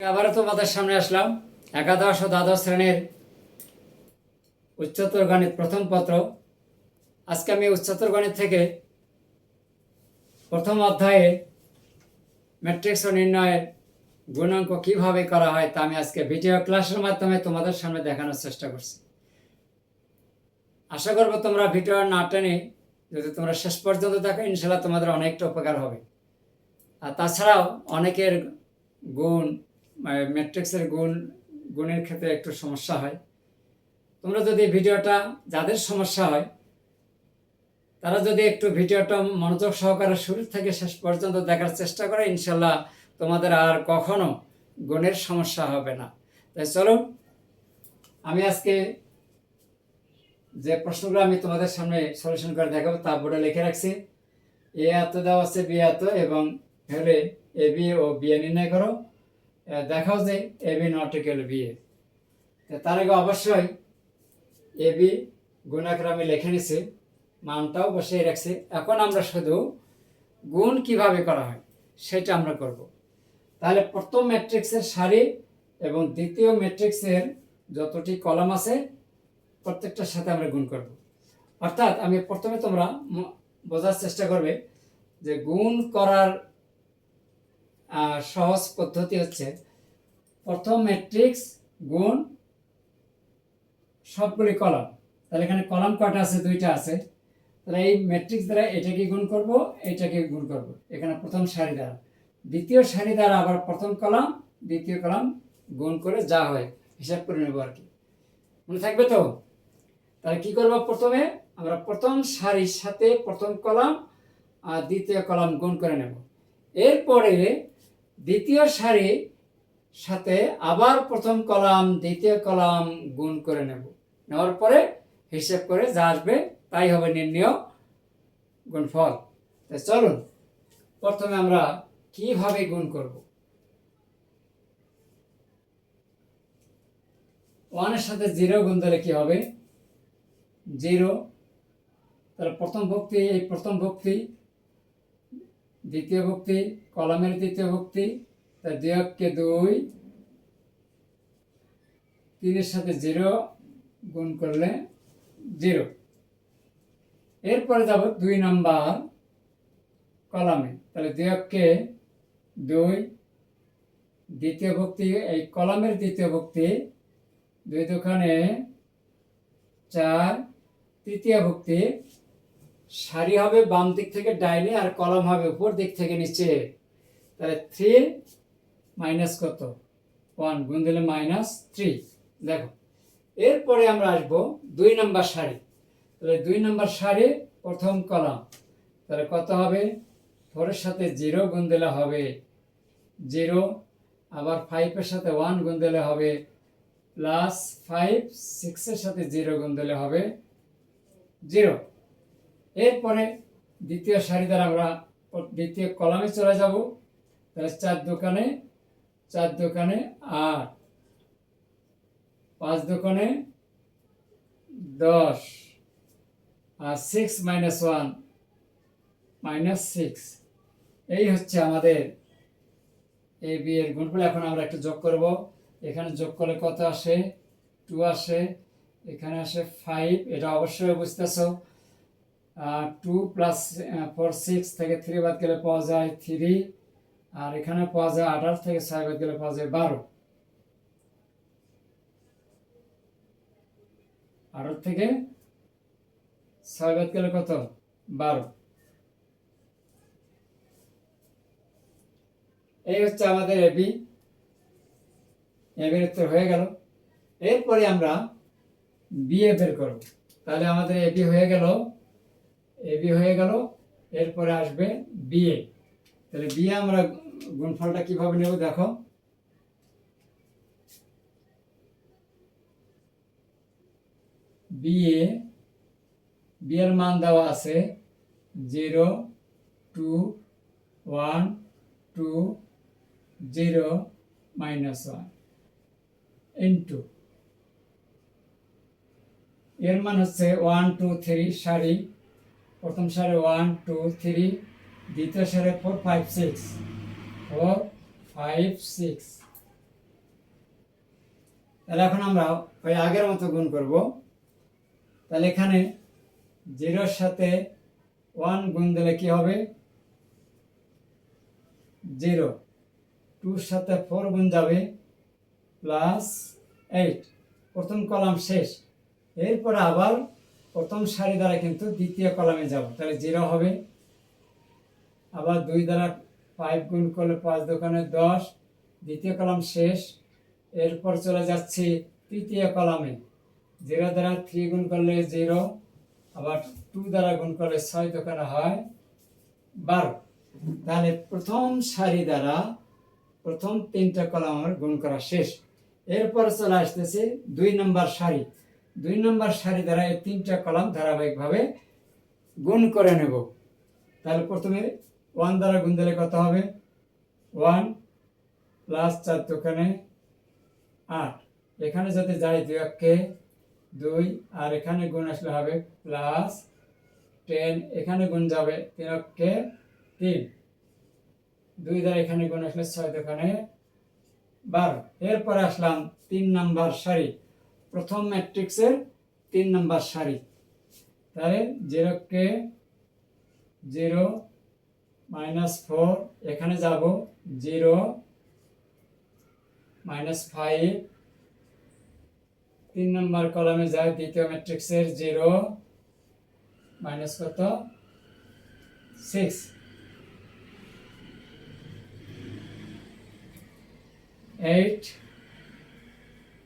আবারও তোমাদের সামনে আসলাম। একাদশ ও দ্বাদশ শ্রেণির উচ্চতর গণিত প্রথম পত্র। আজকে আমি উচ্চতর গণিত থেকে প্রথম অধ্যায়ে ম্যাট্রিক্স ও নির্ণয়ের গুণাঙ্ক কীভাবে করা হয় তা আমি আজকে ভিডিও ক্লাসের মাধ্যমে তোমাদের সামনে দেখানোর চেষ্টা করছি। আশা করব তোমরা ভিডিও না টেনে যদি তোমরা শেষ পর্যন্ত দেখো ইনশাল্লাহ তোমাদের অনেকটা উপকার হবে। আর তাছাড়াও অনেকের গুণ ম্যাট্রিক্সের গুণ, গুণের ক্ষেত্রে একটু সমস্যা হয়। তোমরা যদি ভিডিওটা, যাদের সমস্যা হয়, তারা যদি একটু ভিডিওটা মনোযোগ সহকারে শুরু থেকে শেষ পর্যন্ত দেখার চেষ্টা করে, ইনশাল্লাহ তোমাদের আর কখনো গুণের সমস্যা হবে না। তাই চলো আমি আজকে যে প্রশ্নগুলো আমি তোমাদের সামনে সলিউশন করে দেখাবো, তা বোর্ডে লিখে রাখছি। এ এত দেওয়া আছে, বি এত, এবং হলে এ, বি ও বি এ নির্ণয় করো। দেখাও যে B not equal B A. তার আগে অবশ্যই এ বি গুণাকার আমি লিখে নিছি, মানটাও বসিয়ে রাখছি। এখন আমরা শুধু গুণ কীভাবে করা হয় সেটা আমরা করব। তাহলে প্রথম ম্যাট্রিক্সের সারি এবং দ্বিতীয় ম্যাট্রিক্সের যতটি কলাম আছে প্রত্যেকটার সাথে আমরা গুণ করব। অর্থাৎ আমি প্রথমে তোমরা বোঝার চেষ্টা করবে যে গুণ করার সহজ পদ্ধতি হচ্ছে প্রথম ম্যাট্রিক্স গুণ সবগুলি কলাম তাহলে এখানে কলাম কয়টা আছে? দুইটা আছে। তাহলে এই ম্যাট্রিক্স দ্বারা এটাকে গুণ করব এটাকে গুণ করব। এখানে প্রথম সারি দ্বারা। দ্বিতীয় সারি দ্বারা আবার প্রথম কলাম দ্বিতীয় কলাম গুণ করে যা হয়, হিসাব করে নেব আর কি। মনে থাকবে তো? তাহলে কি করব প্রথমে? আমরা প্রথম সারির সাথে প্রথম কলাম আর দ্বিতীয় কলাম গুণ করে নেব। এরপরে দ্বিতীয় সারি সাথে আবার প্রথম কলাম, দ্বিতীয় কলাম গুণ করে নেব। নেওয়ার পরে হিসেব করে যা আসবে তাই হবে নির্ণয় গুণফল। তাই চলুন, প্রথমে আমরা কীভাবে গুণ করব? ওয়ানের সাথে জিরো গুণ দিলে কি হবে? জিরো। তাহলে প্রথম ভক্তি, এই প্রথম ভক্তি দ্বিতীয় ভক্তি, কলমের দ্বিতীয় ভক্তি, তা দুই অক্ষে দুই, তিনের সাথে জিরো গুণ করলে জিরো। এরপরে যাব দুই নাম্বার কলামে। তাহলে দুই অক্ষে দুই, দ্বিতীয় ভক্তি, এই কলামের দ্বিতীয় ভক্তি দুই দোকানে চার, তৃতীয় ভক্তি সারি হবে বাম দিক থেকে ডাইনে আর কলম হবে উপর দিক থেকে নিচে। তাহলে থ্রি মাইনাস কত? ওয়ান গুণ দিলে মাইনাস থ্রি দেখো, এরপরে আমরা আসব দুই নম্বর সারি। তাহলে দুই নম্বর সারি, প্রথম কলাম। তাহলে কত হবে? ফোরের সাথে জিরো গুণ দিলে হবে জিরো আবার ফাইভের সাথে ওয়ান গুণ দিলে হবে প্লাস ফাইভ সিক্সের সাথে জিরো গুণ দিলে হবে জিরো এরপরে দ্বিতীয় সারি দ্বারা আমরা দ্বিতীয় কলামে চলে যাব। তাহলে চার দোকানে চার দোকানে আট। পাঁচ দোকানে দশ। আর six minus one minus six এই হচ্ছে আমাদের এই বিয়ের গুণফল। এখন আমরা একটু যোগ করব। এখানে যোগ করলে কত আসে? টু আসে। এখানে আসে ফাইভ এটা অবশ্যই বুঝতেছো। টু প্লাস ফোর সিক্স থেকে থ্রি বাদ গেলে পাওয়া যায় থ্রি আর এখানে পাওয়া যায় আঠারো থেকে ছয় বাদ গেলে পাওয়া যায় বারো। আঠারো থেকে ছয় বাদ গেলে কত? বারো। এই হচ্ছে আমাদের এবি এবির উত্তর হয়ে গেল। এরপরে আমরা বিএ বের করব। তাহলে আমাদের এবি হয়ে গেল এবি হয়ে গেল, এরপরে আসবে বিএ তাহলে বিএ আমরা গুণফলটা কীভাবে নেব দেখো। বিএ বিয়ের মান দেওয়া আছে zero, two, one, two, zero, minus one, into. এর মান হচ্ছে ওয়ান, টু, থ্রি, সারি প্রথম সারে ওয়ান টু থ্রি দ্বিতীয় সারে four five six four five six তাহলে এখন আমরা ওই আগের মতো গুণ করব। তাহলে এখানে জিরোর সাথে ওয়ান গুণ দিলে কি হবে? জিরো। টুর সাথে ফোর গুণ যাবে প্লাস এইট প্রথম কলাম শেষ। এরপরে আবার প্রথম সারি দ্বারা কিন্তু দ্বিতীয় কলামে যাব। তাহলে জিরো হবে। আবার দুই দ্বারা ফাইভ গুণ করলে পাঁচ দোকানে দশ। দ্বিতীয় কলাম শেষ। এরপর চলে যাচ্ছি তৃতীয় কলামে। জিরো দ্বারা থ্রি গুণ করলে জিরো। আবার টু দ্বারা গুণ করলে ছয় দোকানে হয় বারো। তাহলে প্রথম সারি দ্বারা প্রথম তিনটা কলাম গুণ করা শেষ। এরপর চলে আসতেছে দুই নম্বর সারি। দুই নম্বর সারি দ্বারা এই তিনটা কলাম ধারাবাহিকভাবে গুণ করে নেব। তাহলে প্রথমে ওয়ান দ্বারা গুণ দিলে কত হবে? ওয়ান প্লাস চার দোকানে আট। এখানে যদি যাই দুই অক্ষে দুই, আর এখানে গুণ আসলে হবে প্লাস টেন। এখানে গুণ যাবে তিন অক্ষে তিন। দুই দ্বারা এখানে গুণ আসলে ছয় দোকানে বারো। এরপরে আসলাম তিন নাম্বার সারি। প্রথম ম্যাট্রিক্সের তিন নাম্বার সারি। তাহলে জিরোকে জিরো মাইনাস ফোর এখানে যাব জিরো মাইনাস ফাইভ তিন নম্বর কলামে যায় দ্বিতীয় ম্যাট্রিক্সের জিরো মাইনাস কত? Six eight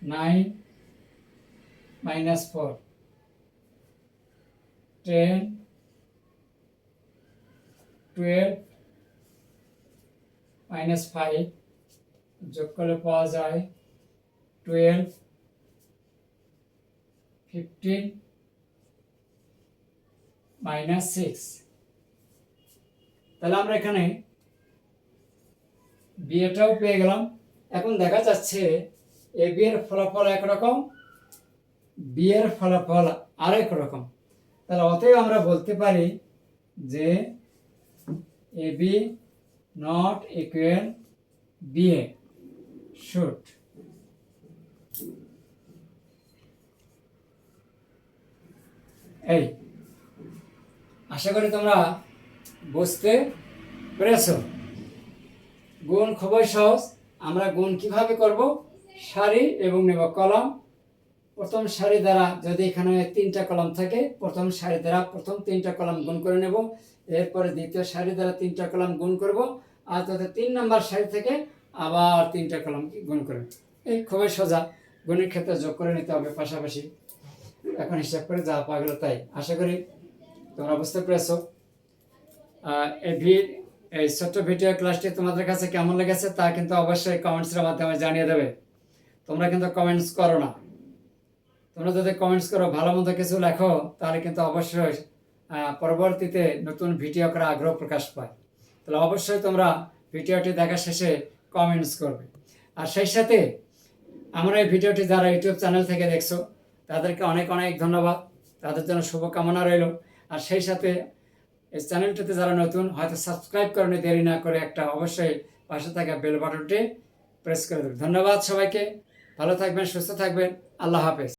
nine minus four ten twelve minus five যোগ করলে পাওয়া যায় টুয়েলভ ফিফটিন মাইনাস সিক্স তাহলে আমরা এখানে বিয়েটাও পেয়ে গেলাম। এখন দেখা যাচ্ছে এ বিয়ের ফলাফল একরকম বিয়ের ফলাফল আরেক রকম। তাহলে অতএব আমরা বলতে পারি যে A B not equal BA shoot. এই, আশা করি তোমরা বুঝতে পেরেছ। গুণ খুবই সহজ। আমরা গুণ কীভাবে করব? সারি এবং নেব কলম। প্রথম সারি দ্বারা যদি এখানে তিনটা কলম থাকে, প্রথম সারি দ্বারা প্রথম তিনটা কলম গুণ করে নেব। এরপরে দ্বিতীয় সারি দ্বারা তিনটা কলম গুণ করব। আর তাতে তিন নাম্বার সারি থেকে আবার তিনটা কলম গুণ করে এই খুবই সোজা। গুণের ক্ষেত্রে যোগ করে নিতে হবে পাশাপাশি। এখন হিসাব করে যা পাওয়া গেল তাই। আশা করি তোমরা বুঝতে পেরেছ। এই ভি- এই ছোট্ট ভিডিও ক্লাসটি তোমাদের কাছে কেমন লেগেছে তা কিন্তু অবশ্যই কমেন্টসের মাধ্যমে জানিয়ে দেবে। তোমরা কিন্তু কমেন্টস করো না। তোমরা যদি কমেন্টস করো, ভালো মতো কিছু লেখো, তাহলে কিন্তু অবশ্যই পরবর্তীতে নতুন ভিডিও করার আগ্রহ প্রকাশ পায়। তাহলে অবশ্যই তোমরা ভিডিওটি দেখা শেষে কমেন্টস করবে। আর সেই সাথে আমার এই ভিডিওটি যারা ইউটিউব চ্যানেল থেকে দেখছ, তাদেরকে অনেক অনেক ধন্যবাদ। তাদের জন্য শুভকামনা রইল। আর সেই সাথে এই চ্যানেলটিতে যারা নতুন, হয়তো সাবস্ক্রাইব করেনি, দেরি না করে একটা অবশ্যই পাশে থাকা বেল বাটনটি প্রেস করে দেবে। ধন্যবাদ সবাইকে। ভালো থাকবেন, সুস্থ থাকবেন। আল্লাহ হাফেজ।